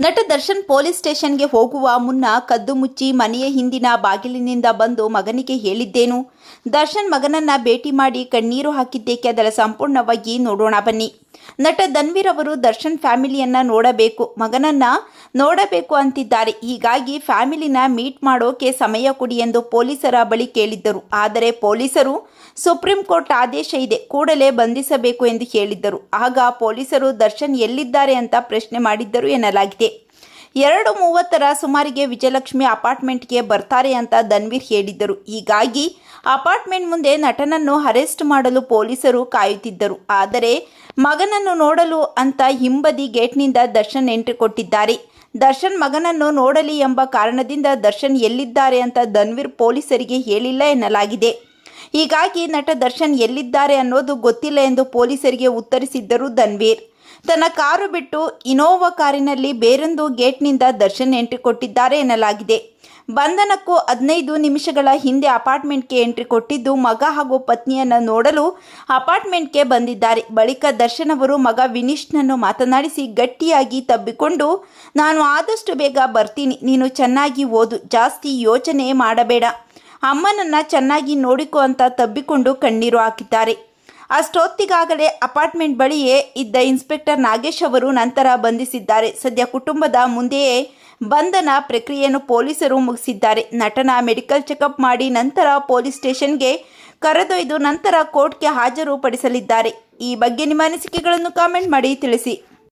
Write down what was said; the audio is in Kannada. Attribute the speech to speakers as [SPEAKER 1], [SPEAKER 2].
[SPEAKER 1] ನಟ ದರ್ಶನ್ ಪೊಲೀಸ್ ಸ್ಟೇಷನ್ಗೆ ಹೋಗುವ ಮುನ್ನ ಕದ್ದು ಮುಚ್ಚಿ ಮನೆಯ ಹಿಂದಿನ ಬಾಗಿಲಿನಿಂದ ಬಂದು ಮಗನಿಗೆ ಹೇಳಿದ್ದೇನು. ದರ್ಶನ್ ಮಗನನ್ನ ಭೇಟಿ ಮಾಡಿ ಕಣ್ಣೀರು ಹಾಕಿದ್ದೇಕೆ ಅದರ ಸಂಪೂರ್ಣವಾಗಿ ನೋಡೋಣ ಬನ್ನಿ. ನಟ ಧನ್ವೀರ್ ಅವರು ದರ್ಶನ್ ಫ್ಯಾಮಿಲಿಯನ್ನ ನೋಡಬೇಕು, ಮಗನನ್ನ ನೋಡಬೇಕು ಅಂತಿದ್ದಾರೆ. ಹೀಗಾಗಿ ಫ್ಯಾಮಿಲಿನ ಮೀಟ್ ಮಾಡೋಕೆ ಸಮಯ ಕೊಡಿ ಎಂದು ಪೊಲೀಸರ ಬಳಿ ಕೇಳಿದ್ದರು. ಆದರೆ ಪೊಲೀಸರು ಸುಪ್ರೀಂ ಕೋರ್ಟ್ ಆದೇಶ ಇದೆ, ಕೂಡಲೇ ಬಂಧಿಸಬೇಕು ಎಂದು ಹೇಳಿದ್ದರು. ಆಗ ಪೊಲೀಸರು ದರ್ಶನ್ ಎಲ್ಲಿದ್ದಾರೆ ಅಂತ ಪ್ರಶ್ನೆ ಮಾಡಿದ್ದರು ಎನ್ನಲಾಗಿದೆ. ಎರಡು ಮೂವತ್ತರ ಸುಮಾರಿಗೆ ವಿಜಯಲಕ್ಷ್ಮಿ ಅಪಾರ್ಟ್ಮೆಂಟ್ಗೆ ಬರ್ತಾರೆ ಅಂತ ಧನ್ವೀರ್ ಹೇಳಿದ್ದರು. ಹೀಗಾಗಿ ಅಪಾರ್ಟ್ಮೆಂಟ್ ಮುಂದೆ ನಟನನ್ನು ಅರೆಸ್ಟ್ ಮಾಡಲು ಪೊಲೀಸರು ಕಾಯುತ್ತಿದ್ದರು. ಆದರೆ ಮಗನನ್ನು ನೋಡಲು ಅಂತ ಹಿಂಬದಿ ಗೇಟ್ನಿಂದ ದರ್ಶನ್ ಎಂಟ್ರಿ ಕೊಟ್ಟಿದ್ದಾರೆ. ದರ್ಶನ್ ಮಗನನ್ನು ನೋಡಲಿ ಎಂಬ ಕಾರಣದಿಂದ ದರ್ಶನ್ ಎಲ್ಲಿದ್ದಾರೆ ಅಂತ ಧನ್ವೀರ್ ಪೊಲೀಸರಿಗೆ ಹೇಳಿಲ್ಲ ಎನ್ನಲಾಗಿದೆ. ಹೀಗಾಗಿ ನಟ ದರ್ಶನ್ ಎಲ್ಲಿದ್ದಾರೆ ಅನ್ನೋದು ಗೊತ್ತಿಲ್ಲ ಎಂದು ಪೊಲೀಸರಿಗೆ ಉತ್ತರಿಸಿದ್ದರು ಧನ್ವೀರ್. ತನ್ನ ಕಾರು ಬಿಟ್ಟು ಇನೋವಾ ಕಾರಿನಲ್ಲಿ ಬೇರೊಂದು ಗೇಟ್ನಿಂದ ದರ್ಶನ್ ಎಂಟ್ರಿ ಕೊಟ್ಟಿದ್ದಾರೆ ಎನ್ನಲಾಗಿದೆ. ಬಂಧನಕ್ಕೂ ಹದಿನೈದು ನಿಮಿಷಗಳ ಹಿಂದೆ ಅಪಾರ್ಟ್ಮೆಂಟ್ಗೆ ಎಂಟ್ರಿ ಕೊಟ್ಟಿದ್ದು ಮಗ ಹಾಗೂ ಪತ್ನಿಯನ್ನು ನೋಡಲು ಅಪಾರ್ಟ್ಮೆಂಟ್ಗೆ ಬಂದಿದ್ದಾರೆ. ಬಳಿಕ ದರ್ಶನ್ ಅವರು ಮಗ ವಿನೀಶ್ನನ್ನು ಮಾತನಾಡಿಸಿ, ಗಟ್ಟಿಯಾಗಿ ತಬ್ಬಿಕೊಂಡು ನಾನು ಆದಷ್ಟು ಬೇಗ ಬರ್ತೀನಿ. ನೀನು ಚೆನ್ನಾಗಿ ಓದು. ಜಾಸ್ತಿ ಯೋಚನೆ ಮಾಡಬೇಡ. ಅಮ್ಮನನ್ನು ಚೆನ್ನಾಗಿ ನೋಡಿಕೊ ಅಂತ ತಬ್ಬಿಕೊಂಡು ಕಣ್ಣೀರು ಹಾಕಿದ್ದಾರೆ. ಅಷ್ಟೊತ್ತಿಗಾಗಲೇ ಅಪಾರ್ಟ್ಮೆಂಟ್ ಬಳಿಯೇ ಇದ್ದ ಇನ್ಸ್ಪೆಕ್ಟರ್ ನಾಗೇಶ್ ಅವರು ನಂತರ ಬಂಧಿಸಿದ್ದಾರೆ. ಸದ್ಯ ಕುಟುಂಬದ ಮುಂದೆಯೇ ಬಂಧನ ಪ್ರಕ್ರಿಯೆಯನ್ನು ಪೊಲೀಸರು ಮುಗಿಸಿದ್ದಾರೆ. ನಟನ ಮೆಡಿಕಲ್ ಚೆಕಪ್ ಮಾಡಿ ನಂತರ ಪೊಲೀಸ್ ಸ್ಟೇಷನ್ಗೆ ಕರೆದೊಯ್ದು ನಂತರ ಕೋರ್ಟ್ಗೆ ಹಾಜರುಪಡಿಸಲಿದ್ದಾರೆ. ಈ ಬಗ್ಗೆ ನಿಮ್ಮ ಅನಿಸಿಕೆಗಳನ್ನು ಕಾಮೆಂಟ್ ಮಾಡಿ ತಿಳಿಸಿ.